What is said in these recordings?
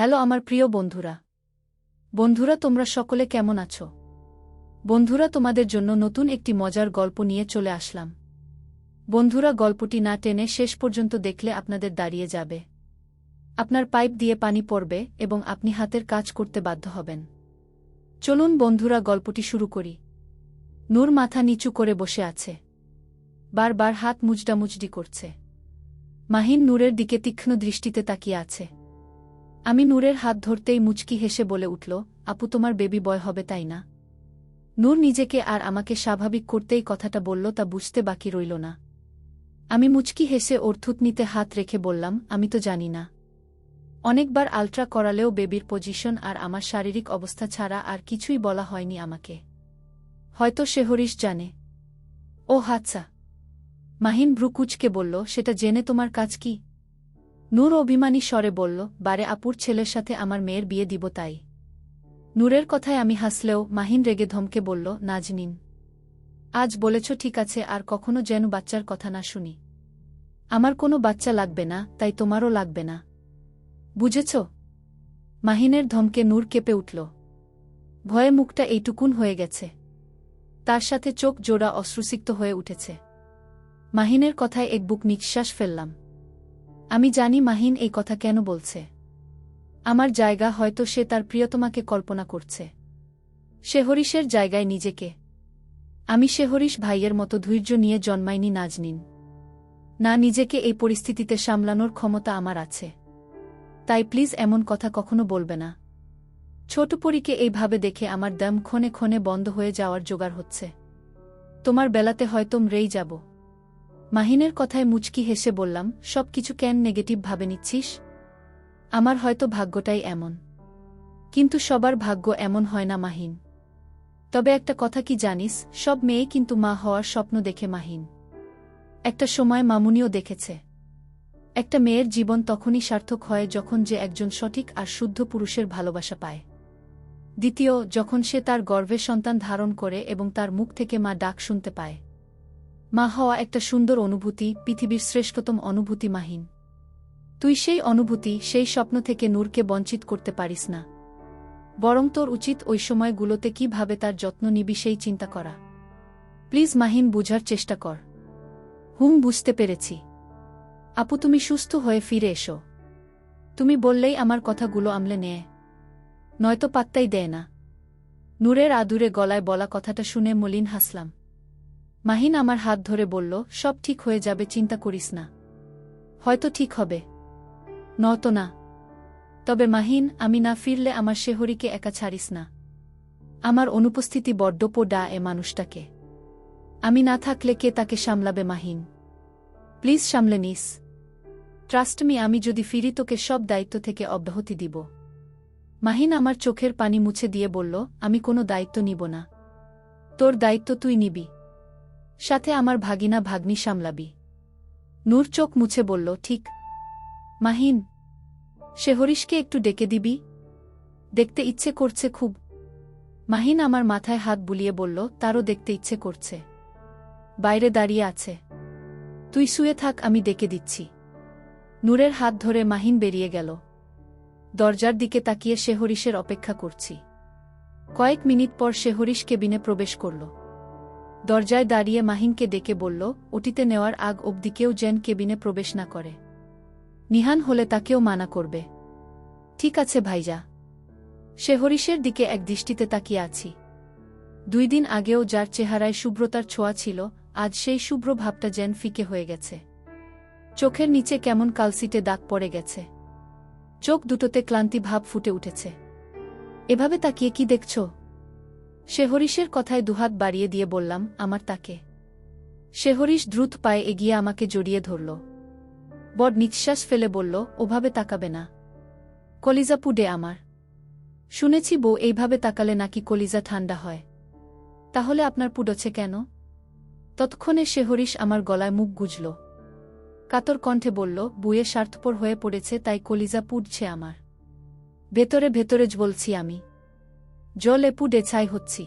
Hello আমার প্রিয় বন্ধুরা। বন্ধুরা, তোমরা সকলে কেমন আছো? বন্ধুরা, তোমাদের জন্য নতুন একটি মজার গল্প নিয়ে চলে আসলাম। বন্ধুরা, গল্পটি না টেনে শেষ পর্যন্ত দেখলে আপনাদের দাঁড়িয়ে যাবে। আপনার পাইপ দিয়ে পানি পড়বে এবং আপনি হাতের কাজ করতে বাধ্য হবেন। চলুন বন্ধুরা, গল্পটি শুরু করি। নূর মাথা নিচু করে বসে আছে। বারবার হাত মুজডামুজডি করছে। মাহিন নূরের দিকে তীক্ষ্ণ দৃষ্টিতে তাকিয়ে আছে। আমি নূরের হাত ধরতেই মুচকি হেসে বলে উঠল, আপু, তোমার বেবি বয় হবে, তাই না? নূর নিজেকে আর আমাকে স্বাভাবিক করতেই কথাটা বলল, তা বুঝতে বাকি রইল না। আমি মুচকি হেসে ওর থুতনিতে হাত রেখে বললাম, আমি তো জানি না। অনেকবার আলট্রা করালেও বেবির পজিশন আর আমার শারীরিক অবস্থা ছাড়া আর কিছুই বলা হয়নি আমাকে। হয়তো সে হরিশ জানে। ও হাতসা মাহিন ভ্রুকুচকে বলল, সেটা জেনে তোমার কাজ কি? নূর অভিমানী স্বরে বলল, বারে আপুর ছেলের সাথে আমার মেয়ের বিয়ে দিব তাই? নূরের কথায় আমি হাসলেও মাহিন রেগে ধমকে বলল, নাজনিন, আজ বলেছ ঠিক আছে, আর কখনো যেন বাচ্চার কথা না শুনি। আমার কোনো বাচ্চা লাগবে না, তাই তোমারও লাগবে না। বুঝেছ? মাহিনের ধমকে নূর কেঁপে উঠল। ভয়ে মুখটা এইটুকুন হয়ে গেছে। তার সাথে চোখ জোড়া অশ্রুসিক্ত হয়ে উঠেছে। মাহিনের কথায় এক বুক নিঃশ্বাস ফেললাম। আমি জানি মাহিন এই কথা কেন বলছে। আমার জায়গা হয়তো সে তার প্রিয়তমাকে কল্পনা করছে। সে হরিশের জায়গায় নিজেকে। আমি সে হরিশ ভাইয়ের মতো ধৈর্য নিয়ে জন্মাইনি নাজনিন। না নিজেকে এই পরিস্থিতিতে সামলানোর ক্ষমতা আমার আছে। তাই প্লিজ এমন কথা কখনো বলবে না। ছোট পরীকে এইভাবে দেখে আমার দম ক্ষণে ক্ষণে বন্ধ হয়ে যাওয়ার জোগাড় হচ্ছে। তোমার বেলাতে হয়তো মরেই যাব। মাহিনের কথায় মুচকি হেসে বললাম, সব কিছু কেন নেগেটিভ ভাবে নিচ্ছিস? আমার হয়তো ভাগ্যটাই এমন। কিন্তু সবার ভাগ্য এমন হয় না মাহিন। তবে একটা কথা কি জানিস, সব মেয়ে কিন্তু মা হওয়ার স্বপ্ন দেখে মাহিন। একটা সময় মামুনিও দেখেছে। একটা মেয়ের জীবন তখনই সার্থক হয় যখন যে একজন সঠিক আর শুদ্ধ পুরুষের ভালোবাসা পায়। দ্বিতীয়, যখন সে তার গর্ভে সন্তান ধারণ করে এবং তার মুখ থেকে মা ডাক শুনতে পায়। মা হওয়া একটা সুন্দর অনুভূতি, পৃথিবীর শ্রেষ্ঠতম অনুভূতি মাহিন তুই সেই অনুভূতি, সেই স্বপ্ন থেকে নূরকে বঞ্চিত করতে পারিস না। বরং তোর উচিত ওই সময়গুলোতে কীভাবে তার যত্ন নিবি সেই চিন্তা করা। প্লিজ মাহিন, বুঝার চেষ্টা কর। হুম, বুঝতে পেরেছি। আপু, তুমি সুস্থ হয়ে ফিরে এসো। তুমি বললেই আমার কথাগুলো আমলে নেয় নয়তো পাত্তাই দেয় না। নূরের আদুরে গলায় বলা কথাটা শুনে মলিন হাসলাম। মাহিন আমার হাত ধরে বলল, সব ঠিক হয়ে যাবে, চিন্তা করিস না। হয়তো ঠিক হবে। নত না। তবে মাহিন, আমি না ফিরলে আমার শেহরিকে একা ছাড়িস না। আমার অনুপস্থিতি বড্ড ডা এ মানুষটাকে। আমি না থাকলে কে তাকে সামলাবে মাহিন? প্লিজ সামলে নিস। ট্রাস্ট মি, আমি যদি ফিরি তোকে সব দায়িত্ব থেকে অব্যাহতি দিব। মাহিন আমার চোখের পানি মুছে দিয়ে বলল, আমি কোনো দায়িত্ব নিব না। তোর দায়িত্ব তুই নিবি। সাথে আমার ভাগিনা ভাগ্নি সামলাবি। নূর চোখ মুছে বলল, ঠিক। মাহিন সে হরিশকে একটু ডেকে দিবি? দেখতে ইচ্ছে করছে খুব। মাহিন আমার মাথায় হাত বুলিয়ে বলল, তারও দেখতে ইচ্ছে করছে। বাইরে দাঁড়িয়ে আছে। তুই শুয়ে থাক, আমি ডেকে দিচ্ছি। নূরের হাত ধরে মাহিন বেরিয়ে গেল। দরজার দিকে তাকিয়ে সে হরিশের অপেক্ষা করছি। কয়েক মিনিট পর শেহরিশ কেবিনে প্রবেশ করল। দরজায় দাঁড়িয়ে মাহিনকে ডেকে বলল, ওটিতে নেওয়ার আগ অবধি কেউ যেন কেবিনে প্রবেশ না করে। নিহান হলে তাকেও মানা করবে। ঠিক আছে ভাইজা। সে হরিশের দিকে এক দৃষ্টিতে তাকিয়ে আছি। দুই দিন আগেও যার চেহারায় শুভ্রতার ছোঁয়া ছিল, আজ সেই শুভ্র ভাবটা যেন ফিকে হয়ে গেছে। চোখের নিচে কেমন কালসিটে দাগ পড়ে গেছে। চোখ দুটোতে ক্লান্তি ভাব ফুটে উঠেছে। এভাবে তাকিয়ে কি দেখছ? সে হরিশের কথায় দুহাত বাড়িয়ে দিয়ে বললাম, আমার তাকে। সে হরিশ দ্রুত পায়ে এগিয়ে আমাকে জড়িয়ে ধরল। বড নিঃশ্বাস ফেলে বলল, ওভাবে তাকাবে না। কলিজা পুডে আমার। শুনেছি বউ এইভাবে তাকালে নাকি কলিজা ঠান্ডা হয়। তাহলে আপনার পুডছে কেন? তৎক্ষণে সে হরিশ আমার গলায় মুখ গুজল। কাতর কণ্ঠে বলল, বুয়ে স্বার্থপর হয়ে পড়েছে, তাই কলিজা পুডছে আমার। ভেতরে ভেতরে বলছি আমি। জলে পুডে ছাই হচ্ছি।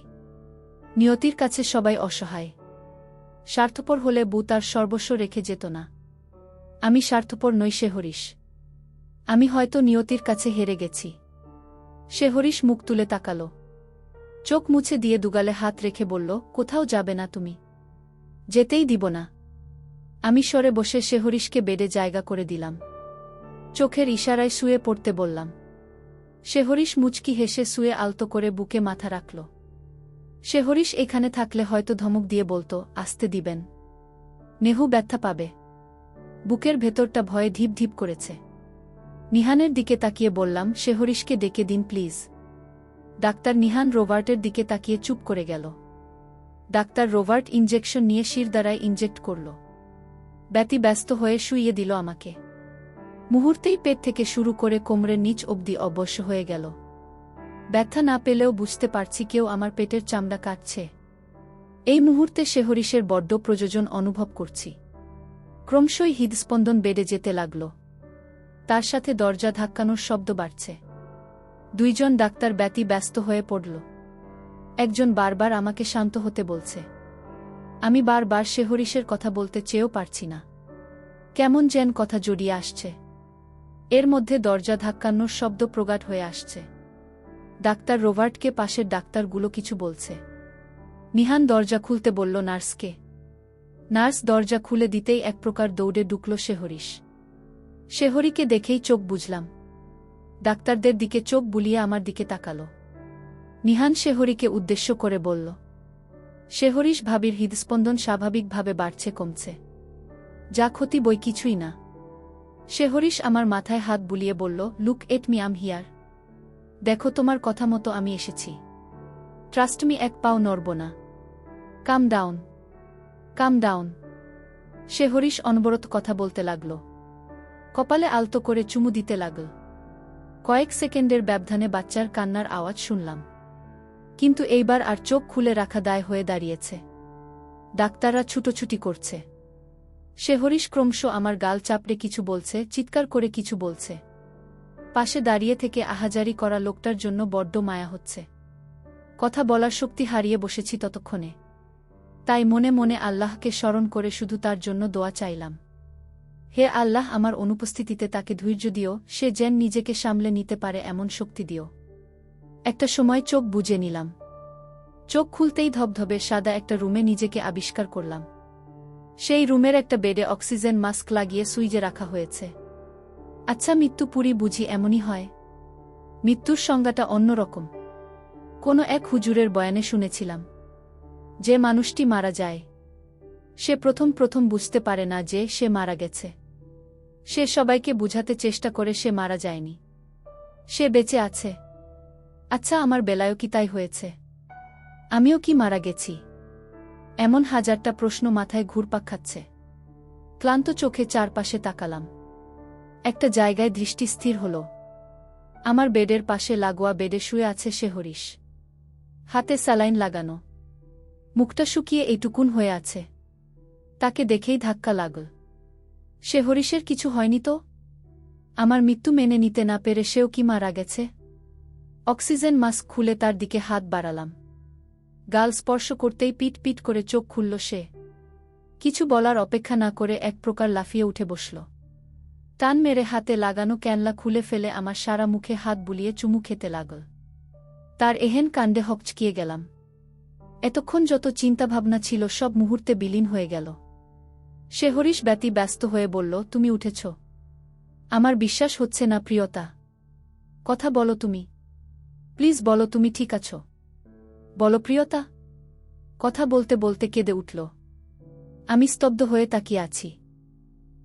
নিয়তির কাছে সবাই অসহায়। স্বার্থপর হলে বু তার সর্বস্ব রেখে যেত না। আমি স্বার্থপর নই সে হরিশ। আমি হয়তো নিয়তির কাছে হেরে গেছি। সে হরিশ মুখ তুলে তাকাল। চোখ মুছে দিয়ে দুগালে হাত রেখে বলল, কোথাও যাবে না তুমি। যেতেই দিব না। আমি সরে বসে সে হরিশকে বেডে জায়গা করে দিলাম। চোখের ইশারায় শুয়ে পড়তে বললাম সে হরিশ মুচকি হেসে শুয়ে আলতো করে বুকে মাথা রাখল। সে হরিশ এখানে থাকলে হয়তো ধমক দিয়ে বলতো, আসতে দিবেন। নেহু ব্যথা পাবে। বুকের ভেতরটা ভয়ে ধীপ ধীপ করেছে। নিহানের দিকে তাকিয়ে বললাম, সে হরিশকে ডেকে দিন, প্লিজ। ডাক্তার নিহান রোবার্টের দিকে তাকিয়ে চুপ করে গেল। ডাক্তার রোবার্ট ইঞ্জেকশন নিয়ে শির দ্বারায় ইনজেক্ট করল। ব্যতি ব্যস্ত হয়ে শুইয়ে দিল আমাকে। মুহূর্তেই পেট থেকে শুরু করে কোমরের নিচ অবধি অবশ্য হয়ে গেল। ব্যথা না পেলেও বুঝতে পারছি কেউ আমার পেটের চামড়া কাটছে। এই মুহূর্তে শেহরিশের বড্ড প্রযোজন অনুভব করছি। ক্রমশই হৃদস্পন্দন বেড়ে যেতে লাগল। তার সাথে দরজা ধাক্কানোর শব্দ বাড়ছে। দুইজন ডাক্তার ব্যতি ব্যস্ত হয়ে পড়ল। একজন বারবার আমাকে শান্ত হতে বলছে। আমি বারবার শেহরিশের কথা বলতে চেয়েও পারছি না। কেমন যেন কথা জড়িয়ে আসছে। এর মধ্যে দরজা ধাক্কানোর শব্দ প্রগাঢ় হয়ে আসছে। ডাক্তার রোবার্টকে পাশের ডাক্তারগুলো কিছু বলছে। নিহান দরজা খুলতে বলল, নার্সকে। নার্স দরজা খুলে দিতেই এক প্রকার দৌড়ে ঢুকল শেহরিশ। শেহরিকে দেখেই চোখ বুঝলাম। ডাক্তারদের দিকে চোখ বুলিয়ে আমার দিকে তাকাল। নিহান শেহরিকে উদ্দেশ্য করে বলল, শেহরিশ ভাবির হৃদস্পন্দন স্বাভাবিকভাবে বাড়ছে, কমছে। যা ক্ষতি বই কিছুই না। শেহরিশ আমার মাথায় হাত বুলিয়ে বলল, look, at me, I'm here. দেখো তোমার কথা মতো আমি এসেছি। ট্রাস্ট মি, এক পাও নড়ব না। Calm down. Calm down. সে হরিশ অনবরত কথা বলতে লাগল। কপালে আলতো করে চুমু দিতে লাগল। কয়েক সেকেন্ডের ব্যবধানে বাচ্চার কান্নার আওয়াজ শুনলাম। কিন্তু এইবার আর চোখ খুলে রাখা দায় হয়ে দাঁড়িয়েছে। ডাক্তাররা ছুটোছুটি করছে। সে হরিশ ক্রমশ আমার গাল চাপড়ে কিছু বলছে, চিৎকার করে কিছু বলছে। পাশে দাঁড়িয়ে থেকে আহাজারি করা লোকটার জন্য বড্ড মায়া হচ্ছে। কথা বলার শক্তি হারিয়ে বসেছি ততক্ষণে। তাই মনে মনে আল্লাহকে স্মরণ করে শুধু তার জন্য দোয়া চাইলাম। হে আল্লাহ, আমার অনুপস্থিতিতে তাকে ধৈর্য দিও, সে যেন নিজেকে সামলে নিতে পারে এমন শক্তি দিও। একটা সময় চোখ বুঝে নিলাম। চোখ খুলতেই ধবধবে সাদা একটা রুমে নিজেকে আবিষ্কার করলাম। সেই রুমের একটা বেডে অক্সিজেন মাস্ক লাগিয়ে সুইজে রাখা হয়েছে। আচ্ছা মৃত্যু পুরি বুঝি এমনই হয়? মৃত্যুর সংজ্ঞাটা অন্যরকম কোনো এক হুজুরের বয়ানে শুনেছিলাম, যে মানুষটি মারা যায়, সে প্রথম প্রথম বুঝতে পারে না যে সে মারা গেছে। সে সবাইকে বুঝাতে চেষ্টা করে সে মারা যায়নি। সে বেঁচে আছে। আচ্ছা আমার বেলায়ও কি তাই হয়েছে? আমিও কি মারা গেছি? এমন হাজারটা প্রশ্ন মাথায় ঘুরপাক খাচ্ছে। ক্লান্ত চোখে চারপাশে তাকালাম। একটা জায়গায় দৃষ্টি স্থির হল। আমার বেডের পাশে লাগোয়া বেডে শুয়ে আছে সে হরিশ। হাতে স্যালাইন লাগানো। মুখটা শুকিয়ে এইটুকুন হয়ে আছে। তাকে দেখেই ধাক্কা লাগল। সে হরিশের কিছু হয়নি তো? আমার মৃত্যু মেনে নিতে না পেরে সেও কি মারা গেছে? অক্সিজেন মাস্ক খুলে তার দিকে হাত বাড়ালাম। গাল স্পর্শ করতেই পিট পিট করে চোখ খুলল সে। কিছু বলার অপেক্ষা না করে এক প্রকার লাফিয়ে উঠে বসল। টান মেরে হাতে লাগানো ক্যানলা খুলে ফেলে আমার সারা মুখে হাত বুলিয়ে চুমু খেতে লাগল। তার এহেন কাণ্ডে হকচকিয়ে গেলাম। এতক্ষণ যত চিন্তাভাবনা ছিল সব মুহূর্তে বিলীন হয়ে গেল। সে হরিশ ব্যতি ব্যস্ত হয়ে বলল, তুমি উঠেছ। আমার বিশ্বাস হচ্ছে না, প্রিয়তা। কথা বলো তুমি। প্লিজ বলো তুমি ঠিক আছো। বলো প্রিয়তা। কথা বলতে বলতে কেঁদে উঠল। আমি স্তব্ধ হয়ে তাকিয়ে আছি।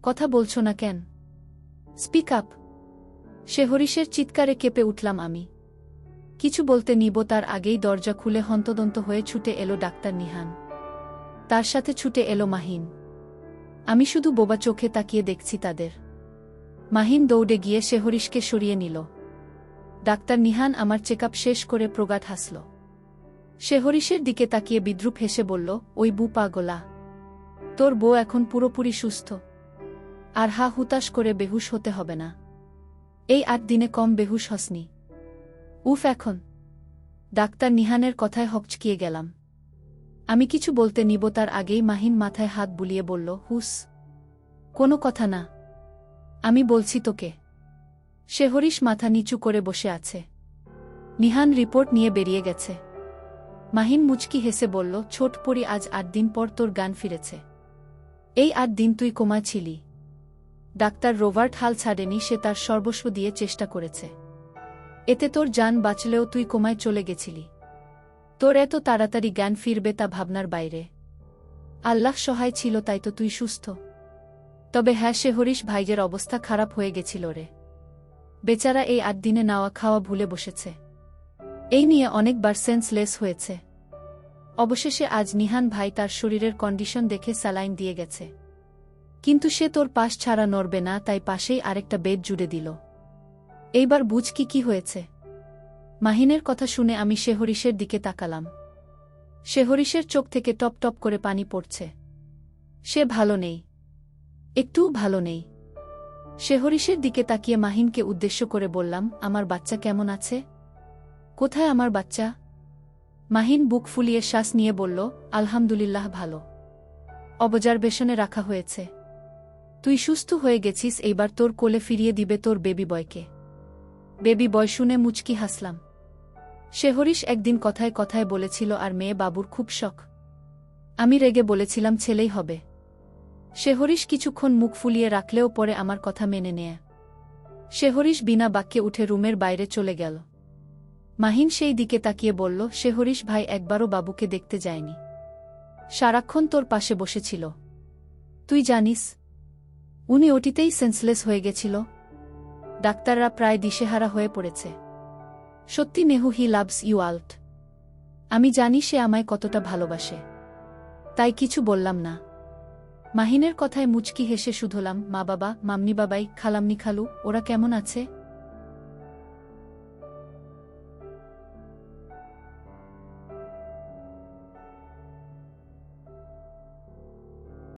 কথা বলছো না কেন? Speak up. সে হরিশের চিৎকারে কেঁপে উঠলাম আমি। কিছু বলতে নিব তার আগেই দরজা খুলে হন্তদন্ত হয়ে ছুটে এলো ডাক্তার নিহান। তার সাথে ছুটে এলো মাহিন। আমি শুধু বোবা চোখে তাকিয়ে দেখছি তাদের। মাহিন দৌড়ে গিয়ে সে হরিশকে সরিয়ে নিল। ডাক্তার নিহান আমার চেকআপ শেষ করে প্রগাত হাসল। সে হরিশের দিকে তাকিয়ে বিদ্রুপ হেসে বলল, ওই বু পাগলা। তোর বউ এখন পুরোপুরি সুস্থ। আর হা হুতাশ করে বেহুশ হতে হবে না। এই আট দিনে কম বেহুশ হসনি। উফ, এখন। ডাক্তার নিহানের কথায় হকচকিয়ে গেলাম। আমি কিছু বলতে নিব, তার আগেই মাহিন মাথায় হাত বুলিয়ে বলল, হুস। কোনো কথা না। আমি বলছি তোকে। শেহরিশ মাথা নিচু করে বসে আছে। নিহান রিপোর্ট নিয়ে বেরিয়ে গেছে। মাহিন মুচকি হেসে বলল, ছোট পরি, আজ আট দিন পর তোর গান ফিরেছে। এই আট দিন তুই কোমা ছিলি। ডাক্তার রোভার্ট হাল ছাড়েনি, সে তার সর্বস্ব দিয়ে চেষ্টা করেছে। এতে তোর যান বাঁচলেও তুই কোমায় চলে গেছিলি। তোর এত তাড়াতাড়ি জ্ঞান ফিরবে তা ভাবনার বাইরে। আল্লাহ সহায় ছিল, তাই তো তুই সুস্থ। তবে হ্যাঁ সে হরিশ ভাইজের অবস্থা খারাপ হয়ে গেছিল রে। বেচারা এই আট দিনে নাওয়া খাওয়া ভুলে বসেছে। এই নিয়ে অনেকবার সেন্সলেস হয়েছে। অবশেষে আজ নিহান ভাই তার শরীরের কন্ডিশন দেখে স্যালাইন দিয়ে গেছে। কিন্তু সে তোর পাশ ছাড়া নড়বে না, তাই পাশেই আরেকটা বেড জুড়ে দিল। এইবার বুঝ কি কি হয়েছে। মাহিনের কথা শুনে আমি শেহরিশের দিকে তাকালাম। শেহরিশের চোখ থেকে টপ টপ করে পানি পড়ছে। সে ভালো নেই। একটুও ভালো নেই। শেহরিশের দিকে তাকিয়ে মাহিনকে উদ্দেশ্য করে বললাম, আমার বাচ্চা কেমন আছে? কোথায় আমার বাচ্চা? মাহিন বুক ফুলিয়ে শ্বাস নিয়ে বলল, আলহামদুলিল্লাহ, ভালো। অবজারভেশনে রাখা হয়েছে। তুই সুস্থ হয়ে গেছিস, এইবার তোর কোলে ফিরিয়ে দিবে তোর বেবি বয়কে। বেবি বয় শুনে মুচকি হাসলাম। শেহরিশ একদিন কথায় কথায় বলেছিল, আর মেয়ে বাবুর খুব শখ। আমি রেগে বলেছিলাম, ছেলেই হবে। শেহরিশ কিছুক্ষণ মুখ ফুলিয়ে রাখলেও পরে আমার কথা মেনে নেয়। শেহরিশ বিনা বাক্যে উঠে রুমের বাইরে চলে গেল। মাহিন সেই দিকে তাকিয়ে বলল, সে হরিশ ভাই একবারও বাবুকে দেখতে যায়নি। সারাক্ষণ তোর পাশে বসেছিল। তুই জানিস, উনি ওটিতেই সেন্সলেস হয়ে গেছিল। ডাক্তাররা প্রায় দিশেহারা হয়ে পড়েছে। সত্যি Nehu, he loves you a lot. আমি জানি সে আমায় কতটা ভালোবাসে। তাই কিছু বললাম না। মাহিনের কথায় মুচকি হেসে শুধলাম, মা বাবা মামনি বাবাই খালামনি খালু, ওরা কেমন আছে?